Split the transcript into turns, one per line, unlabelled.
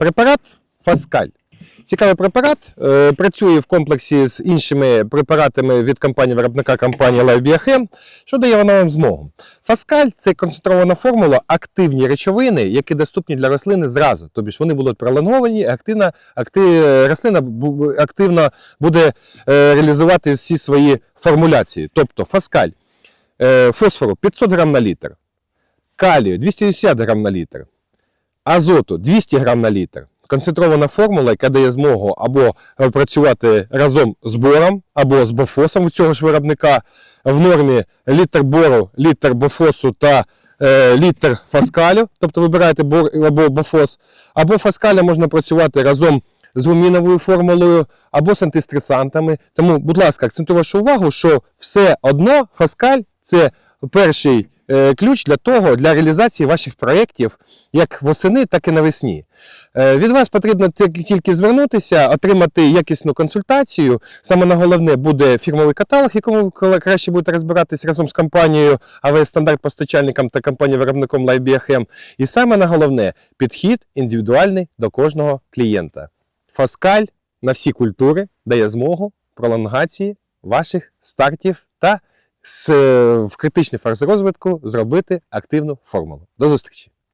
Препарат Фаскаль. Цікавий препарат. е, Працює в комплексі з іншими препаратами від компанії виробника компанії Live Biochem. Що дає вона вам змогу? Фаскаль це концентрована формула, активні речовини, які доступні для рослини зразу. Тобто вони будуть пролонговані, активна, акти, рослина активно буде е, реалізувати всі свої формуляції. Тобто фаскаль е, фосфору 500 грам на літр, калію 250 грам на літр, азоту 200 грам на літр. Концентрована формула, яка дає змогу або працювати разом з бором, або з бофосом у цього ж виробника в нормі літр бору, літр бофосу та е, літр фаскалю, тобто вибираєте бор або бофос, або фаскаля можна працювати разом з гуміновою формулою або з антистресантами. Тому, будь ласка, акцентую вашу увагу, що все одно фаскаль це перший ключ для того, для реалізації ваших проєктів як восени, так і навесні. Е, Від вас потрібно тільки- звернутися, отримати якісну консультацію. Саме на головне буде фірмовий каталог, якому краще будете розбиратись разом з компанією АВС стандарт постачальником та компанією виробником LiveBiochem. І саме на головне підхід індивідуальний до кожного клієнта. Фаскаль на всі культури дає змогу пролонгації ваших стартів та е, в критичній фазі розвитку зробити активну формулу. До зустрічі!